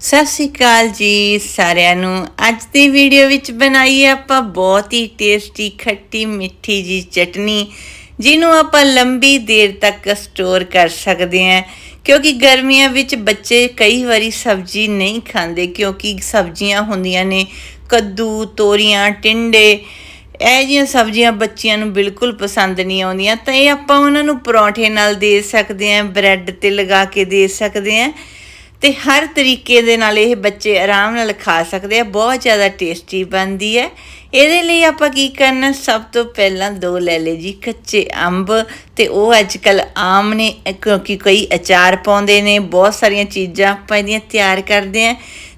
ਸਤਿ ਸ਼੍ਰੀ ਅਕਾਲ ਜੀ ਸਾਰਿਆਂ ਨੂੰ। ਅੱਜ ਦੀ ਵੀਡੀਓ ਵਿੱਚ ਬਣਾਈ ਹੈ ਆਪਾਂ ਬਹੁਤ ਹੀ ਟੇਸਟੀ ਖੱਟੀ ਮਿੱਠੀ ਜੀ ਚਟਨੀ, ਜਿਹਨੂੰ ਆਪਾਂ ਲੰਬੀ ਦੇਰ ਤੱਕ ਸਟੋਰ ਕਰ ਸਕਦੇ ਹਾਂ। ਕਿਉਂਕਿ ਗਰਮੀਆਂ ਵਿੱਚ ਬੱਚੇ ਕਈ ਵਾਰੀ ਸਬਜ਼ੀ ਨਹੀਂ ਖਾਂਦੇ, ਕਿਉਂਕਿ ਸਬਜ਼ੀਆਂ ਹੁੰਦੀਆਂ ਨੇ ਕੱਦੂ, ਤੋਰੀਆਂ, ਟਿੰਡੇ। ਇਹ ਜਿਹੀਆਂ ਸਬਜ਼ੀਆਂ ਬੱਚਿਆਂ ਨੂੰ ਬਿਲਕੁਲ ਪਸੰਦ ਨਹੀਂ ਆਉਂਦੀਆਂ। ਤਾਂ ਇਹ ਆਪਾਂ ਉਹਨਾਂ ਨੂੰ ਪਰੌਂਠੇ ਨਾਲ ਦੇ ਸਕਦੇ ਹਾਂ, ਬ੍ਰੈਡ ਤੇ ਲਗਾ ਕੇ ਦੇ ਸਕਦੇ ਹਾਂ। ਤੇ ਹਰ ਤਰੀਕੇ ਦੇ ਨਾਲ ਇਹ ਬੱਚੇ ਆਰਾਮ ਨਾਲ ਖਾ ਸਕਦੇ ਆ, ਬਹੁਤ ਜ਼ਿਆਦਾ ਟੇਸਟੀ ਬਣਦੀ ਹੈ। ਇਹਦੇ ਲਈ ਆਪਾਂ ਕੀ ਕਰਨਾ, ਸਭ ਤੋਂ ਪਹਿਲਾਂ ਦੋ ਲੈ ਲਏ ਜੀ ਕੱਚੇ ਅੰਬ ਤੇ ਉਹ ਅੱਜ ਕੱਲ ਆਮ ਨੇ, ਕਿਉਂਕਿ ਕਈ ਅਚਾਰ ਪਾਉਂਦੇ ਨੇ, ਬਹੁਤ ਸਾਰੀਆਂ ਚੀਜ਼ਾਂ ਆਪਾਂ ਇਹਦੀਆਂ ਤਿਆਰ ਕਰਦੇ ਆ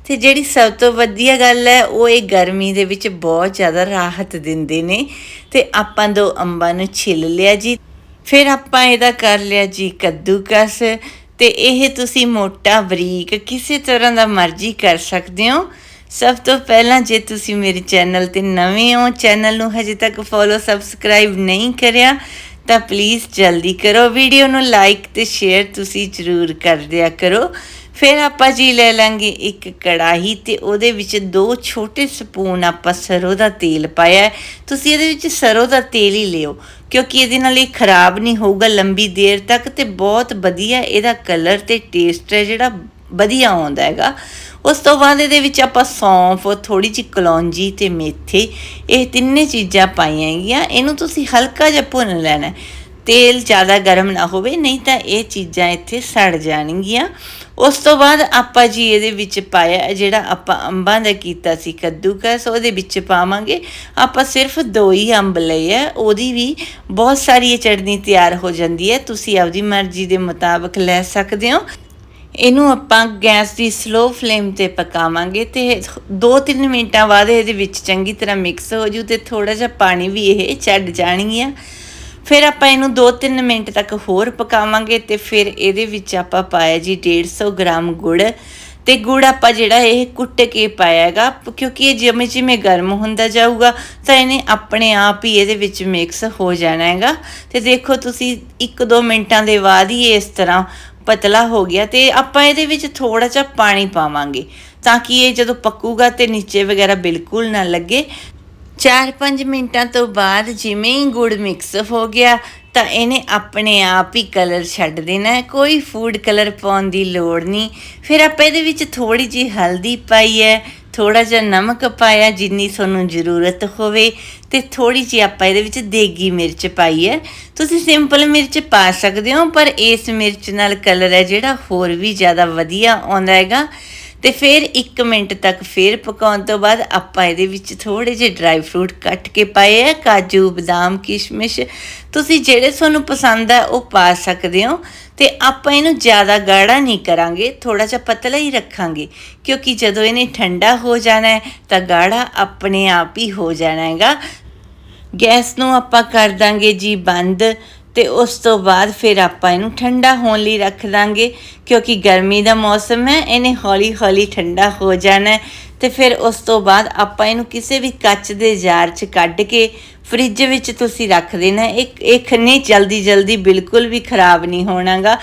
ਤੇ ਜਿਹੜੀ ਸਭ ਤੋਂ ਵਧੀਆ ਗੱਲ ਹੈ, ਉਹ ਇਹ ਗਰਮੀ ਦੇ ਵਿੱਚ ਬਹੁਤ ਜ਼ਿਆਦਾ ਰਾਹਤ ਦਿੰਦੇ ਨੇ। ਤੇ ਆਪਾਂ ਦੋ ਅੰਬਾਂ ਨੂੰ ਛਿੱਲ ਲਿਆ ਜੀ। ਫਿਰ ਆਪਾਂ ਇਹਦਾ ਕਰ ਲਿਆ ਜੀ ਕੱਦੂਕਸ। ਤੇ ਇਹ ਤੁਸੀਂ ਮੋਟਾ ਬਰੀਕ ਕਿਸੇ ਤਰ੍ਹਾਂ ਦਾ ਮਰਜ਼ੀ ਕਰ ਸਕਦੇ ਹੋ। ਸਭ ਤੋਂ ਪਹਿਲਾਂ ਜੇ ਤੁਸੀਂ ਮੇਰੇ ਚੈਨਲ ਤੇ ਨਵੇਂ ਹੋ, ਚੈਨਲ ਨੂੰ ਹਜੇ ਤੱਕ ਫੋਲੋ ਸਬਸਕ੍ਰਾਈਬ ਨਹੀਂ ਕਰਿਆ, ਤਾਂ ਪਲੀਜ਼ ਜਲਦੀ ਕਰੋ। ਵੀਡੀਓ ਨੂੰ ਲਾਈਕ ਤੇ ਸ਼ੇਅਰ ਤੁਸੀਂ ਜ਼ਰੂਰ ਕਰ ਦਿਆ ਕਰੋ। ਫਿਰ ਆਪਾਂ ਜੀ ਲੈ ਲਾਂਗੇ ਇੱਕ ਕੜਾਹੀ ਤੇ ਉਹਦੇ ਵਿੱਚ ਦੋ ਛੋਟੇ ਸਪੂਨ ਆਪਾਂ ਸਰੋਂ ਦਾ ਤੇਲ ਪਾਇਆ ਤੁਸੀਂ ਇਹਦੇ ਵਿੱਚ ਸਰੋਂ ਦਾ ਤੇਲ ਹੀ ਲਿਓ। ਕਿਉਂਕਿ ਇਹਦੇ ਨਾਲ ਇਹ ਖਰਾਬ ਨਹੀਂ ਹੋਊਗਾ ਲੰਬੀ ਦੇਰ ਤੱਕ ਤੇ ਬਹੁਤ ਵਧੀਆ ਇਹਦਾ ਕਲਰ ਤੇ ਟੇਸਟ ਹੈ ਜਿਹੜਾ ਵਧੀਆ ਆਉਂਦਾ ਹੈਗਾ। ਉਸ ਤੋਂ ਬਾਅਦ ਇਹਦੇ ਵਿੱਚ ਆਪਾਂ ਸੌਂਫ ਥੋੜੀ ਜਿਹੀ ਕਲੌਂਜੀ ਤੇ ਮੇਥੇ, ਇਹ ਤਿੰਨੇ ਚੀਜ਼ਾਂ ਪਾਈਆਂ ਹੈਗੀਆਂ। ਇਹਨੂੰ ਤੁਸੀਂ ਹਲਕਾ ਜਿਹਾ ਭੁੰਨ ਲੈਣਾ ਤੇਲ ਜ਼ਿਆਦਾ ਗਰਮ ਨਾ ਹੋਵੇ, ਨਹੀਂ ਤਾਂ ਇਹ ਚੀਜ਼ਾਂ ਇੱਥੇ ਸੜ ਜਾਣਗੀਆਂ। ਉਸ ਤੋਂ ਬਾਅਦ ਆਪਾਂ ਜੀ ਇਹਦੇ ਵਿੱਚ ਪਾਇਆ, ਜਿਹੜਾ ਆਪਾਂ ਅੰਬਾਂ ਦਾ ਕੀਤਾ ਸੀ ਕੱਦੂਕਸ, ਉਹਦੇ ਵਿੱਚ ਪਾਵਾਂਗੇ। ਆਪਾਂ ਸਿਰਫ ਦੋ ਹੀ ਅੰਬ ਲਏ ਆ, ਉਹਦੀ ਵੀ ਬਹੁਤ ਸਾਰੀ ਇਹ ਚਟਨੀ ਤਿਆਰ ਹੋ ਜਾਂਦੀ ਹੈ। ਤੁਸੀਂ ਆਪਦੀ ਮਰਜ਼ੀ ਦੇ ਮੁਤਾਬਕ ਲੈ ਸਕਦੇ ਹੋ। ਇਹਨੂੰ ਆਪਾਂ ਗੈਸ ਦੀ ਸਲੋ ਫਲੇਮ ਤੇ ਪਕਾਵਾਂਗੇ ਤੇ 2-3 ਮਿੰਟਾਂ ਬਾਅਦ ਇਹਦੇ ਵਿੱਚ ਚੰਗੀ ਤਰ੍ਹਾਂ ਮਿਕਸ ਹੋ ਜੂ ਤੇ ਥੋੜਾ ਜਿਹਾ ਪਾਣੀ ਵੀ ਇਹ ਛੱਡ ਜਾਣਗੀਆਂ। ਫਿਰ ਆਪਾਂ ਇਹਨੂੰ 2-3 ਮਿੰਟ ਤੱਕ ਹੋਰ ਪਕਾਵਾਂਗੇ ਤੇ ਫਿਰ ਇਹਦੇ ਵਿੱਚ ਆਪਾਂ ਪਾਇਆ ਜੀ 150 ਗ੍ਰਾਮ ਗੁੜ ਤੇ ਗੁੜ ਆਪਾਂ ਜਿਹੜਾ ਇਹ ਕੁੱਟ ਕੇ ਪਾਇਆ ਹੈਗਾ ਕਿਉਂਕਿ ਇਹ ਜਿਵੇਂ ਜਿਵੇਂ ਗਰਮ ਹੁੰਦਾ ਜਾਊਗਾ ਤਾਂ ਇਹਨੇ ਆਪਣੇ ਆਪ ਹੀ ਇਹਦੇ ਵਿੱਚ ਮਿਕਸ ਹੋ ਜਾਣਾ ਹੈਗਾ ਤੇ ਦੇਖੋ ਤੁਸੀਂ 1-2 ਮਿੰਟਾਂ ਦੇ ਬਾਅਦ ਹੀ ਇਸ ਤਰ੍ਹਾਂ ਪਤਲਾ ਹੋ ਗਿਆ ਤੇ ਆਪਾਂ ਇਹਦੇ ਵਿੱਚ ਥੋੜਾ ਜਿਹਾ ਪਾਣੀ ਪਾਵਾਂਗੇ ਤਾਂ ਕਿ ਇਹ ਜਦੋਂ ਪੱਕੂਗਾ ਤੇ ਨੀਚੇ ਵਗੈਰਾ ਬਿਲਕੁਲ ਨਾ ਲੱਗੇ। 4-5 ਮਿੰਟਾਂ ਤੋਂ ਬਾਅਦ ਜਿਵੇਂ ਹੀ ਗੁੜ ਮਿਕਸ ਹੋ ਗਿਆ, ਤਾਂ ਇਹਨੇ ਆਪਣੇ ਆਪ ਹੀ ਕਲਰ ਛੱਡ ਦੇਣਾ ਕੋਈ ਫੂਡ ਕਲਰ ਪਾਉਣ ਦੀ ਲੋੜ ਨਹੀਂ। ਫਿਰ ਆਪਾਂ ਇਹਦੇ ਵਿੱਚ ਥੋੜੀ ਜੀ ਹਲਦੀ ਪਾਈ ਹੈ ਥੋੜਾ ਜਿਹਾ ਨਮਕ ਪਾਇਆ ਜਿੰਨੀ ਤੁਹਾਨੂੰ ਜ਼ਰੂਰਤ ਹੋਵੇ, ਤੇ ਥੋੜੀ ਜਿਹੀ ਆਪਾਂ ਇਹਦੇ ਵਿੱਚ ਦੇਗੀ ਮਿਰਚ ਪਾਈ ਹੈ। ਤੁਸੀਂ ਸਿੰਪਲ ਮਿਰਚ ਪਾ ਸਕਦੇ ਹੋ, ਪਰ ਇਸ ਮਿਰਚ ਨਾਲ ਕਲਰ ਹੈ ਜਿਹੜਾ ਹੋਰ ਵੀ ਜ਼ਿਆਦਾ ਵਧੀਆ ਆਉਂਦਾ ਹੈਗਾ। ਤੇ ਫਿਰ 1 ਮਿੰਟ ਤੱਕ ਫਿਰ ਪਕਾਉਣ ਤੋਂ ਬਾਅਦ ਆਪਾਂ ਇਹਦੇ ਵਿੱਚ ਥੋੜੇ ਜਿਹੇ ਡਰਾਈ ਫਰੂਟ ਕੱਟ ਕੇ ਪਾਏ ਆ, ਕਾਜੂ, ਬਦਾਮ, ਕਿਸ਼ਮਿਸ਼। ਤੁਸੀਂ ਜਿਹੜੇ ਤੁਹਾਨੂੰ ਪਸੰਦ ਆ, ਉਹ ਪਾ ਸਕਦੇ ਹੋ। ਤੇ ਆਪਾਂ ਇਹਨੂੰ ਜ਼ਿਆਦਾ ਗਾੜਾ ਨਹੀਂ ਕਰਾਂਗੇ ਥੋੜਾ ਜਿਹਾ ਪਤਲਾ ਹੀ ਰੱਖਾਂਗੇ। ਕਿਉਂਕਿ ਜਦੋਂ ਇਹਨੇ ਠੰਡਾ ਹੋ ਜਾਣਾ ਹੈ, ਤਾਂ ਗਾੜਾ ਆਪਣੇ ਆਪ ਹੀ ਹੋ ਜਾਣਾ ਹੈਗਾ। ਗੈਸ ਨੂੰ ਆਪਾਂ ਕਰ ਦਾਂਗੇ ਜੀ ਬੰਦ। ਤੇ ਉਸ ਤੋਂ ਬਾਅਦ ਫਿਰ ਆਪਾਂ ਇਹਨੂੰ ਠੰਡਾ ਹੋਣ ਲਈ ਰੱਖ ਦਾਂਗੇ ਕਿਉਂਕਿ ਗਰਮੀ ਦਾ ਮੌਸਮ ਹੈ, ਇਹਨੇ ਹੌਲੀ ਹੌਲੀ ਠੰਡਾ ਹੋ ਜਾਣਾ ਤੇ ਫਿਰ ਉਸ ਤੋਂ ਬਾਅਦ ਆਪਾਂ ਇਹਨੂੰ ਕਿਸੇ ਵੀ ਕੱਚ ਦੇ ਜਾਰ 'ਚ ਕੱਢ ਕੇ ਫ੍ਰਿਜ ਵਿੱਚ ਤੁਸੀਂ ਰੱਖ ਦੇਣਾ ਇੱਕ ਇੱਕ ਨਹੀਂ ਜਲਦੀ ਜਲਦੀ ਬਿਲਕੁਲ ਵੀ ਖਰਾਬ ਨਹੀਂ ਹੋਣਾਗਾ।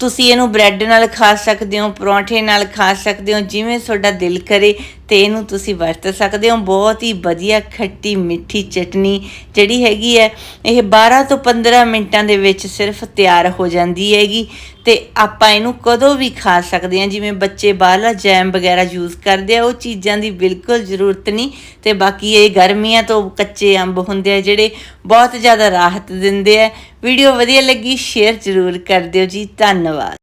ਤੁਸੀਂ ਇਹਨੂੰ ਬ੍ਰੈਡ ਨਾਲ ਖਾ ਸਕਦੇ ਹੋ, ਪਰੌਂਠੇ ਨਾਲ ਖਾ ਸਕਦੇ ਹੋ, ਜਿਵੇਂ ਤੁਹਾਡਾ ਦਿਲ ਕਰੇ। ਤੇ ਇਹਨੂੰ ਤੁਸੀਂ ਵਰਤ ਸਕਦੇ ਹੋ। ਬਹੁਤ ਹੀ ਵਧੀਆ ਖੱਟੀ ਮਿੱਠੀ ਚਟਨੀ ਜਿਹੜੀ ਹੈਗੀ ਹੈ, ਇਹ 12 ਤੋਂ 15 ਮਿੰਟਾਂ ਦੇ ਵਿੱਚ ਸਿਰਫ ਤਿਆਰ ਹੋ ਜਾਂਦੀ ਹੈਗੀ ਤੇ ਆਪਾਂ ਇਹਨੂੰ ਕਦੋਂ ਵੀ ਖਾ ਸਕਦੇ ਹਾਂ। ਜਿਵੇਂ ਬੱਚੇ ਬਾਹਲਾ ਜੈਮ ਵਗੈਰਾ ਯੂਜ਼ ਕਰਦੇ ਆ, ਉਹ ਚੀਜ਼ਾਂ ਦੀ ਬਿਲਕੁਲ ਜ਼ਰੂਰਤ ਨਹੀਂ ਤੇ ਬਾਕੀ ਇਹ ਗਰਮੀਆਂ ਤੋਂ ਕੱਚੇ ਅੰਬ ਹੁੰਦੇ ਆ, ਜਿਹੜੇ ਬਹੁਤ ਜ਼ਿਆਦਾ ਰਾਹਤ ਦਿੰਦੇ ਆ। ਵੀਡੀਓ ਵਧੀਆ ਲੱਗੀ, ਸ਼ੇਅਰ ਜ਼ਰੂਰ ਕਰ ਦਿਓ ਜੀ। ਧੰਨਵਾਦ।